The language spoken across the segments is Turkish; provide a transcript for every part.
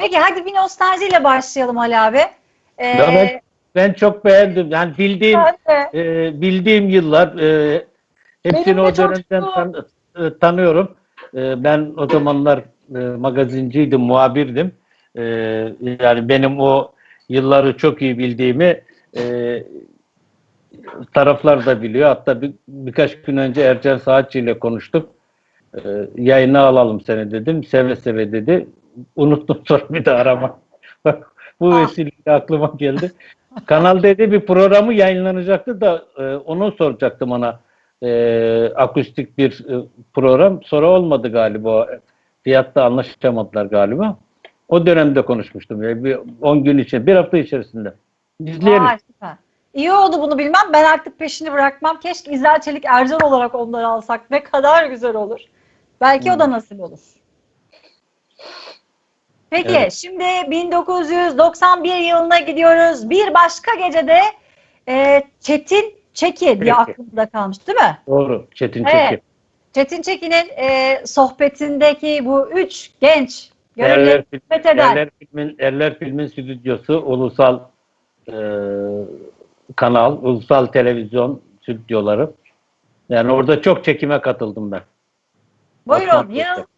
Peki hadi bir nostaljiyle başlayalım Ali abi. Ee, Ya ben, ben çok beğendim. Yani bildiğim e, bildiğim yıllar e, hepsini o dönemden tan- e, tanıyorum. E, ben o zamanlar e, magazinciydim, muhabirdim. E, yani benim o yılları çok iyi bildiğimi e, taraflar da biliyor. Hatta bir, birkaç gün önce Ercan Saatçi ile konuştuk. E, yayına alalım seni dedim. Seve seve dedi. Unuttum sonra bir de arama. Bak bu Ah. vesileyle aklıma geldi. Kanal dedi bir programı yayınlanacaktı da e, onu soracaktım ona. E, akustik bir e, program. Sonra olmadı galiba. Fiyatta anlaşamadılar galiba. O dönemde konuşmuştum. Yani bir 10 gün için, bir hafta içerisinde. İzleyelim. Vay, süper. İyi oldu bunu bilmem. Ben artık peşini bırakmam. Keşke İzel Çelik Ercan olarak onları alsak. Ne kadar güzel olur. Belki o da nasip olur. Peki Evet. şimdi 1991 yılına gidiyoruz. Bir başka gecede e, Çetin Çeki diye Peki. aklımda kalmış değil mi? Doğru. Çetin Evet. Çeki. Çetin Çeki'nin e, sohbetindeki bu üç genç Erler, film, Erler filmin, Erler filmin stüdyosu ulusal e, kanal, ulusal televizyon stüdyoları. Yani orada çok çekime katıldım ben. Buyurun yıl yok.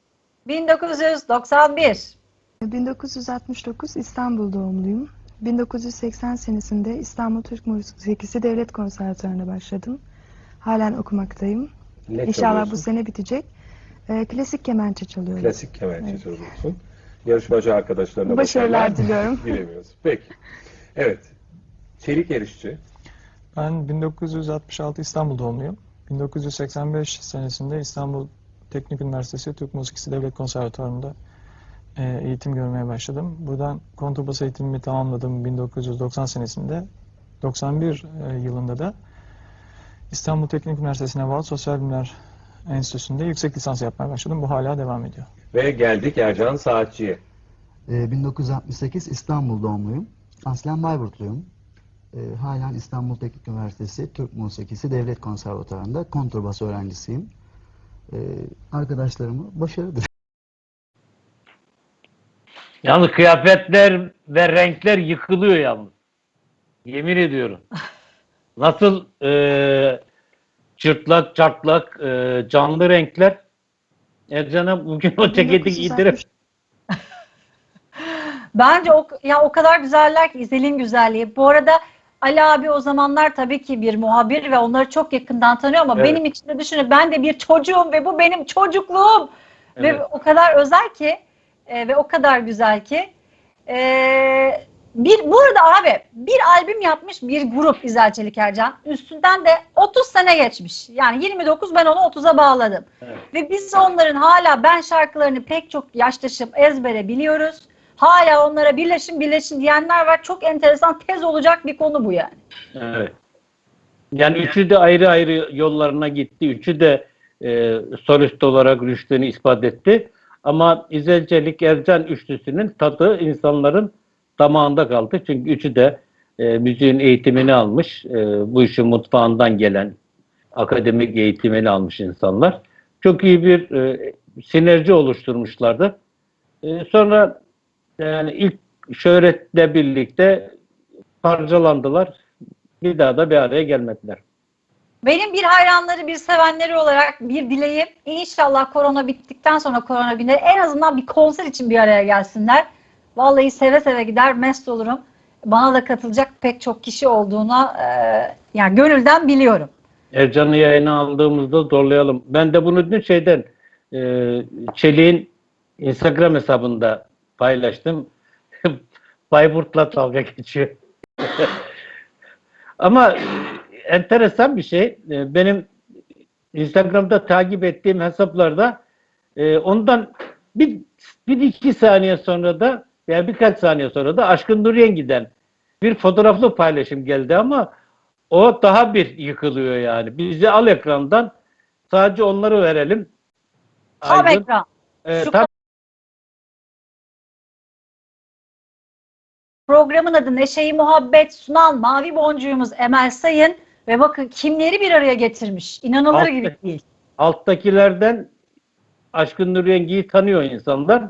1991. 1969 İstanbul doğumluyum. 1980 senesinde İstanbul Türk Müzikisi Devlet Konservatuvarı'na başladım. Halen okumaktayım. Ne İnşallah çalıyorsun? bu sene bitecek. Ee, klasik kemençe çalıyorum. Klasik kemençe çalıyorsun. Yarışmacı arkadaşlarına Başarılar diliyorum. Dilemiyoruz. Peki. Evet. Çelik erişçi. Ben 1966 İstanbul doğumluyum. 1985 senesinde İstanbul Teknik Üniversitesi Türk Müzikisi Devlet Konservatuvarı'nda e, eğitim görmeye başladım. Buradan kontrbas eğitimimi tamamladım 1990 senesinde. 91 e, yılında da İstanbul Teknik Üniversitesi'ne bağlı Sosyal Bilimler Enstitüsü'nde yüksek lisans yapmaya başladım. Bu hala devam ediyor. Ve geldik Ercan Saatçi'ye. Ee, 1968 İstanbul doğumluyum. Aslen Bayburtluyum. Ee, halen İstanbul Teknik Üniversitesi Türk Musikisi Devlet Konservatuvarı'nda kontrbas öğrencisiyim. Ee, arkadaşlarımı başarı Yalnız kıyafetler ve renkler yıkılıyor yalnız. Yemin ediyorum. Nasıl e, çırtlak çartlak e, canlı renkler. Ercan'a bugün o ceketi 1960 giydirip Bence o, ya o kadar güzeller ki İzel'in güzelliği. Bu arada Ali abi o zamanlar tabii ki bir muhabir ve onları çok yakından tanıyor ama Evet. benim için de düşünün ben de bir çocuğum ve bu benim çocukluğum. Evet. Ve o kadar özel ki e, ve o kadar güzel ki. E, bir burada abi bir albüm yapmış bir grup İzel Çelik Ercan. Üstünden de 30 sene geçmiş. Yani 29 ben onu 30'a bağladım. Evet. Ve biz onların hala ben şarkılarını pek çok yaştaşım ezbere biliyoruz. Hala onlara birleşin birleşin diyenler var. Çok enteresan tez olacak bir konu bu yani. Evet. Yani üçü de ayrı ayrı yollarına gitti. Üçü de e, solist olarak rüştünü ispat etti. Ama İzel Çelik Ercan üçlüsünün tadı insanların damağında kaldı. Çünkü üçü de e, müziğin eğitimini almış. E, bu işin mutfağından gelen akademik eğitimini almış insanlar. Çok iyi bir e, sinerji oluşturmuşlardı. E, sonra yani ilk şöhretle birlikte parçalandılar. Bir daha da bir araya gelmediler. Benim bir hayranları, bir sevenleri olarak bir dileğim inşallah korona bittikten sonra korona günleri en azından bir konser için bir araya gelsinler. Vallahi seve seve gider, mest olurum. Bana da katılacak pek çok kişi olduğuna e, yani gönülden biliyorum. Ercan'ı yayına aldığımızda zorlayalım. Ben de bunu dün şeyden e, Çelik'in Instagram hesabında paylaştım. Bayburt'la dalga geçiyor. Ama enteresan bir şey. E, Benim Instagram'da takip ettiğim hesaplarda e, ondan bir, bir iki saniye sonra da veya birkaç saniye sonra da Aşkın Nur Yengi'den bir fotoğraflı paylaşım geldi ama o daha bir yıkılıyor yani. Bizi al ekrandan sadece onları verelim. Tam Aydın, ekran. e, Şu tam Programın adı Neşeyi Muhabbet sunan Mavi Boncuğumuz Emel Sayın ve bakın kimleri bir araya getirmiş. İnanılır Altta- gibi değil. alttakilerden Aşkın Nur Yengi'yi tanıyor insanlar.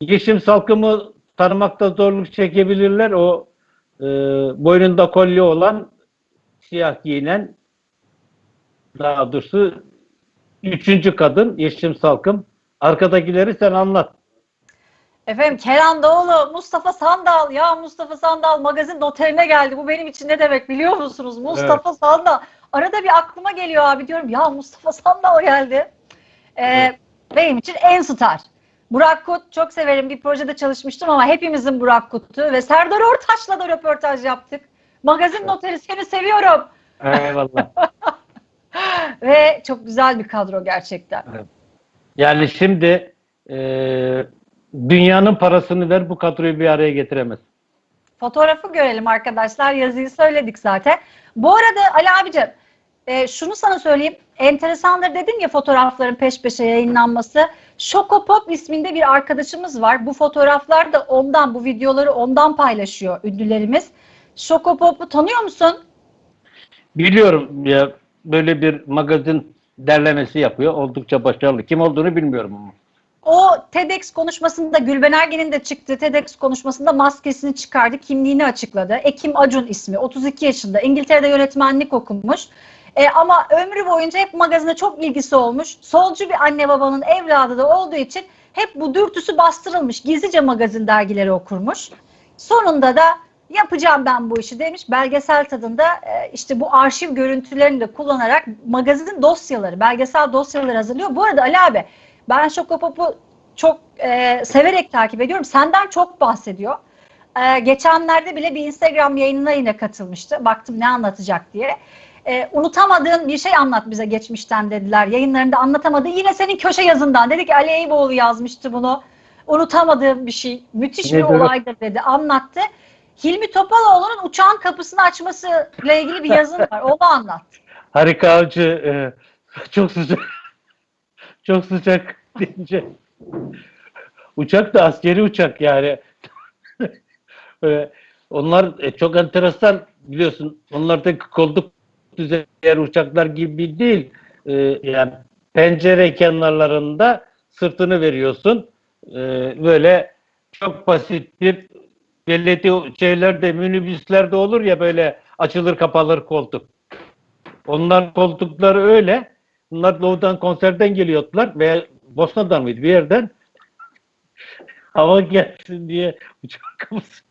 Yeşim Salkım'ı tanımakta zorluk çekebilirler. O e, boynunda kolye olan siyah giyinen daha doğrusu üçüncü kadın Yeşim Salkım. Arkadakileri sen anlat. Efendim Kenan Doğulu, Mustafa Sandal. Ya Mustafa Sandal magazin noterine geldi. Bu benim için ne demek biliyor musunuz? Mustafa Sandal. Arada bir aklıma geliyor abi diyorum. Ya Mustafa Sandal geldi. Ee, Benim için en star. Burak Kut çok severim. Bir projede çalışmıştım ama hepimizin Burak Kut'u ve Serdar Ortaç'la da röportaj yaptık. Magazin noteri seni seviyorum. Eyvallah. Ve çok güzel bir kadro gerçekten. Yani şimdi e, dünyanın parasını ver bu kadroyu bir araya getiremez. Fotoğrafı görelim arkadaşlar. Yazıyı söyledik zaten. Bu arada Ali abicim e, şunu sana söyleyeyim. Enteresandır dedin ya fotoğrafların peş peşe yayınlanması. Şokopop isminde bir arkadaşımız var. Bu fotoğraflar da ondan, bu videoları ondan paylaşıyor ünlülerimiz. Şokopop'u tanıyor musun? Biliyorum ya böyle bir magazin derlemesi yapıyor. Oldukça başarılı. Kim olduğunu bilmiyorum ama. O TEDx konuşmasında Gülben Ergen'in de çıktığı TEDx konuşmasında maskesini çıkardı, kimliğini açıkladı. Ekim Acun ismi, 32 yaşında. İngiltere'de yönetmenlik okumuş. E, ama ömrü boyunca hep magazine çok ilgisi olmuş. Solcu bir anne babanın evladı da olduğu için hep bu dürtüsü bastırılmış. Gizlice magazin dergileri okurmuş. Sonunda da yapacağım ben bu işi demiş. Belgesel tadında e, işte bu arşiv görüntülerini de kullanarak magazin dosyaları, belgesel dosyaları hazırlıyor. Bu arada Ali abi ben Şokopop'u çok e, severek takip ediyorum. Senden çok bahsediyor. E, geçenlerde bile bir Instagram yayınına yine katılmıştı. Baktım ne anlatacak diye. E, unutamadığın bir şey anlat bize geçmişten dediler. Yayınlarında anlatamadı. Yine senin köşe yazından. Dedi ki Ali Eyüboğlu yazmıştı bunu. Unutamadığım bir şey. Müthiş bir Nedir olaydır dedi. Anlattı. Hilmi Topaloğlu'nun uçağın kapısını açmasıyla ilgili bir yazın var. Onu anlat. Harika Avcı e, çok sıcak çok sıcak deyince uçak da askeri uçak yani. Böyle, onlar e, çok enteresan biliyorsun. Onlardaki koltuk düzey uçaklar gibi değil. E, yani pencere kenarlarında sırtını veriyorsun. E, böyle çok basit bir belediye şeylerde minibüslerde olur ya böyle açılır kapalır koltuk. Onlar koltukları öyle. Bunlar doğudan konserden geliyordular ve Bosna'dan mıydı bir yerden hava gelsin diye uçak kapısı.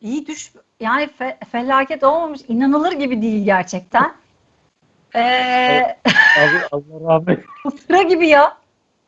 İyi düş yani fe- felaket olmamış inanılır gibi değil gerçekten. Ee, Allah, Allah rahmet sıra gibi ya.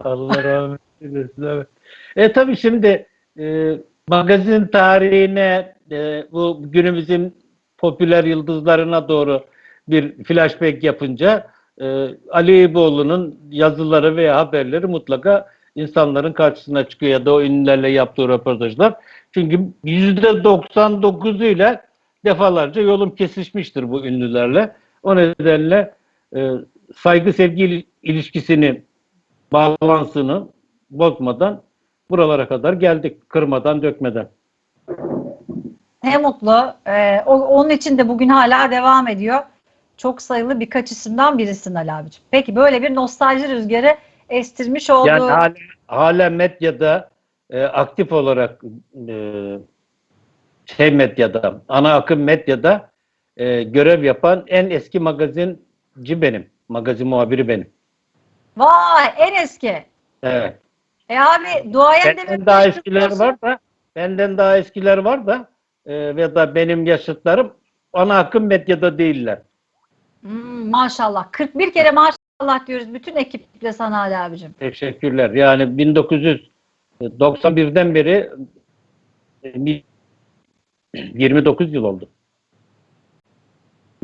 Allah rahmet eylesin. Evet. E tabii şimdi e, magazin tarihine e, bu günümüzün popüler yıldızlarına doğru bir flashback yapınca e, Ali Eyüboğlu'nun yazıları veya haberleri mutlaka insanların karşısına çıkıyor ya da o ünlülerle yaptığı röportajlar. Çünkü %99'uyla defalarca yolum kesişmiştir bu ünlülerle. O nedenle e, saygı sevgi il- ilişkisini balansını bozmadan buralara kadar geldik. Kırmadan, dökmeden. Ne mutlu. Ee, onun için de bugün hala devam ediyor. Çok sayılı birkaç isimden birisin Ali abicim. Peki böyle bir nostalji rüzgarı estirmiş oldu. Yani hala, hala medyada e, aktif olarak e, şey medyada, ana akım medyada e, görev yapan en eski magazinci benim. Magazin muhabiri benim. Vay en eski. Evet. E abi duayen de Benden daha eskiler var da benden daha eskiler var da e, ve da benim yaşıtlarım ana akım medyada değiller. Hmm, maşallah. 41 kere maşallah diyoruz bütün ekiple sana Ali abicim. Teşekkürler. Yani 1991'den beri e, 29 yıl oldu.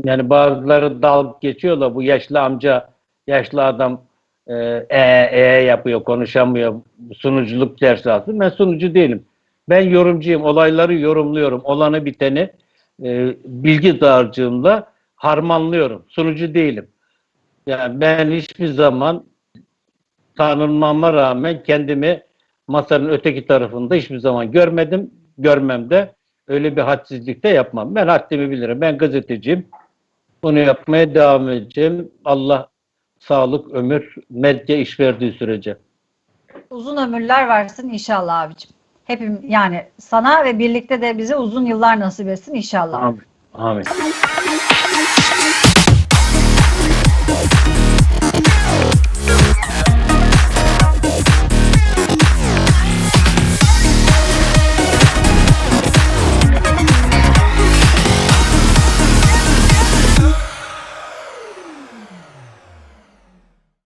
Yani bazıları dal geçiyor da bu yaşlı amca, yaşlı adam e, e, e yapıyor, konuşamıyor. Sunuculuk dersi alsın. Ben sunucu değilim. Ben yorumcuyum. Olayları yorumluyorum. Olanı biteni e, bilgi dağarcığımla harmanlıyorum. Sunucu değilim. Yani ben hiçbir zaman tanınmama rağmen kendimi masanın öteki tarafında hiçbir zaman görmedim. Görmem de öyle bir hadsizlik de yapmam. Ben haddimi bilirim. Ben gazeteciyim. Bunu yapmaya devam edeceğim. Allah sağlık, ömür, medya iş verdiği sürece. uzun ömürler versin inşallah abicim. Hepim yani sana ve birlikte de bize uzun yıllar nasip etsin inşallah. Amin. Amin.